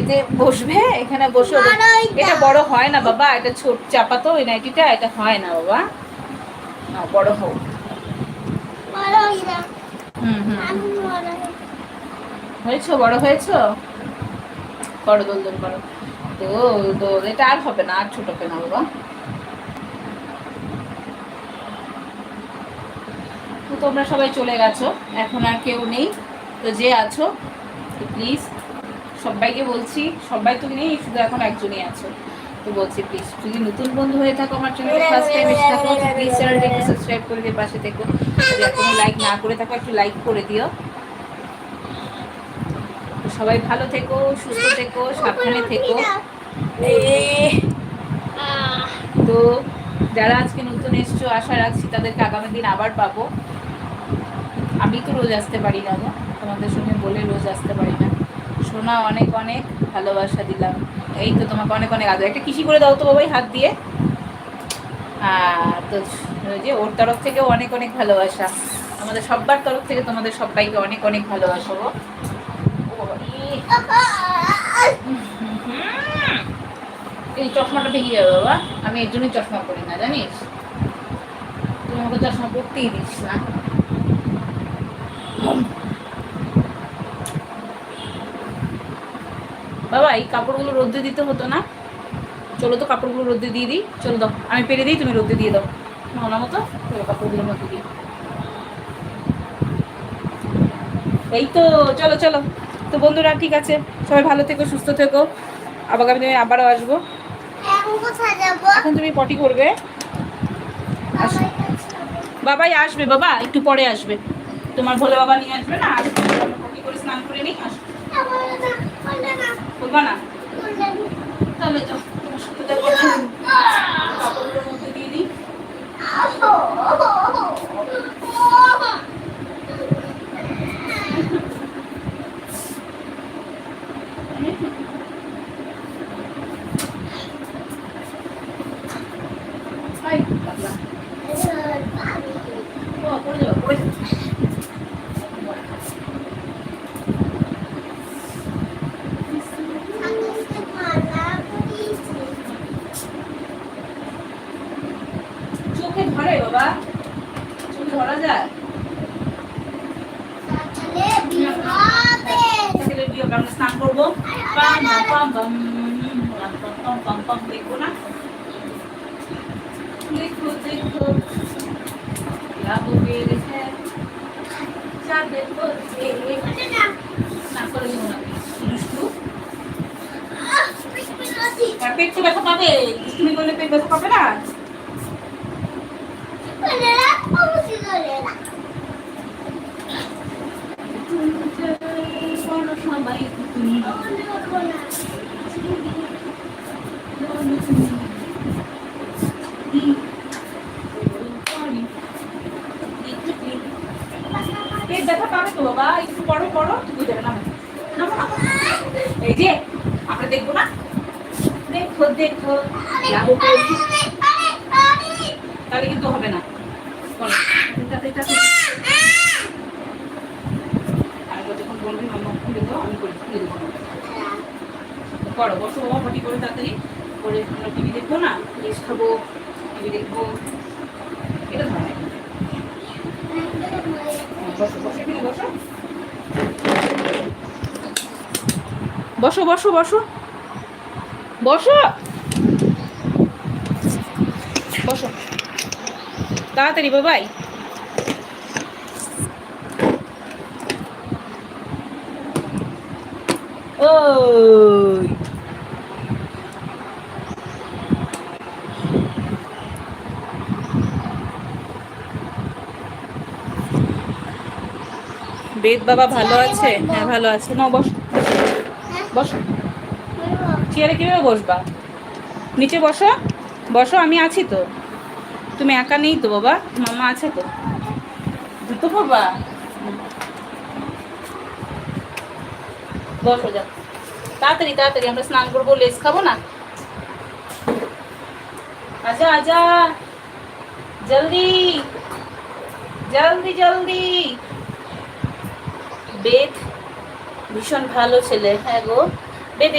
নাইটিতে বসবে? এখানে বসে। এটা বড় হয় না বাবা এটা ছোট চাপা তো ওই নাইটিটা এটা হয় না বাবা। না, বড় হোক। হুম হুম হয়েছো? বড় হয়েছো? করো দোল দোল করো। দোল দোল এটা আর হবে না আর ছোট হবে না বাবা। তো তোমরা সবাই চলে গেছো এখন আর কেউ নেই। তো যে আছো প্লিজ সবাইকে বলছি সবাই তো নেই শুধু এখন একজনই আছো। তো বলছি প্লিজ যদি নতুন বন্ধু হয়ে থাকো আমার চ্যানেলে ফার্স্ট টাইম এসে থাকো প্লিজ চ্যানেলটা একটু সাবস্ক্রাইব করে দিয়ে পাশে থেকো। যদি এখনও লাইক না করে থাকো একটু লাইক করে দিও। তো সবাই ভালো থেকো সুস্থ থেকো সাবধানে থেকো। তো যারা আজকে নতুন এসছো আশা রাখছি তাদেরকে আগামী দিন আবার পাবো। আমি তো রোজ আসতে পারি না তোমাদের সঙ্গে বলে রোজ আসতে পারি না। সোনা অনেক অনেক ভালোবাসা দিলাম। এই তো তোমাকে অনেক অনেক আদর। একটা কৃষি করে দাও তো বাবাই হাত দিয়ে। আর তো যে ওর তরফ থেকেও অনেক অনেক ভালোবাসা। আমাদের সব্বার তরফ থেকে তোমাদের সবাইকে অনেক অনেক ভালোবাসা গো। এই চশমাটা ভেঙে যাবে বাবা। আমি এর জন্যই চশমা পরি না, জানিস? তুই আমাকে চশমা পরতেই দিস না। বাবা এই কাপড়গুলো রোদ্দে দিতে হতো না। চলো তো কাপড়গুলো রোদ্দে দিয়ে দিই। চলো দাও আমি পেরে দিই তুমি রোদ্দে দিয়ে দাও। না মতো কাপড়গুলোর মধ্যে দিই। এই তো চলো চলো। তো বন্ধুরা ঠিক আছে। সবাই ভালো থেকো সুস্থ থেকো। আবার আমি আবারও আসব। এখন তুমি পটি করবে। আসো। বাবাই আসবে বাবা একটু পরে আসবে। তোমার ভোলে বাবা নিয়ে আসবে না? পটি করে স্নান করে নিই আসবে। বলবা না? তাহলে তোমার কাপড়গুলোর মধ্যে দিয়ে দিই। পড়ে যাবে। চোখে ধরে বাবা চোখে ধরা যায় তাহলে দিও আমরা স্নান করব পাম পাম পাম পাম পাম পাম পাম দেখব না দেখো দেখো লাবো বেড়েছে চাঁদের বলছে না করে দিও না দুষ্টু আর পেট তো ব্যথা পাবে তুমি করলে পেট ব্যথা পাবে না সবাই তুমি পেট ব্যথা পাবে তো বাবা, একটু পড়ো পড়ো বুঝে যাবে না। এই যে, আমরা দেখব না? দেখো দেখো। তাহলে কিন্তু হবে না। যখন বলবি, মাম্মা, খুলে দাও, আমি করে, খুলে দেবো করো বসো, বাবা পটি করে তাড়াতাড়ি। করে আমরা টিভি দেখব না? রেস খাব, টিভি দেখব। এটা বসো বসো বসো। বসো বসো বসো। বসো। বসো। তাড়াতাড়ি বাবাই ওই বেদ বাবা ভালো আছে? হ্যাঁ ভালো আছে। না বস। বসো। চেয়ারে কীভাবে বসবা? নিচে বসো। বসো, আমি আছি তো। তুমি একা নেই তো বাবা? মামা আছে তো। দুটো বাবা বসো যা তাড়াতাড়ি তাড়াতাড়ি, আমরা স্নান করব, লেস খাব না? আজা আজা জলদি। জলদি জলদি। বেদ ভীষণ ভালো ছেলে। হ্যাঁ গো। বেদ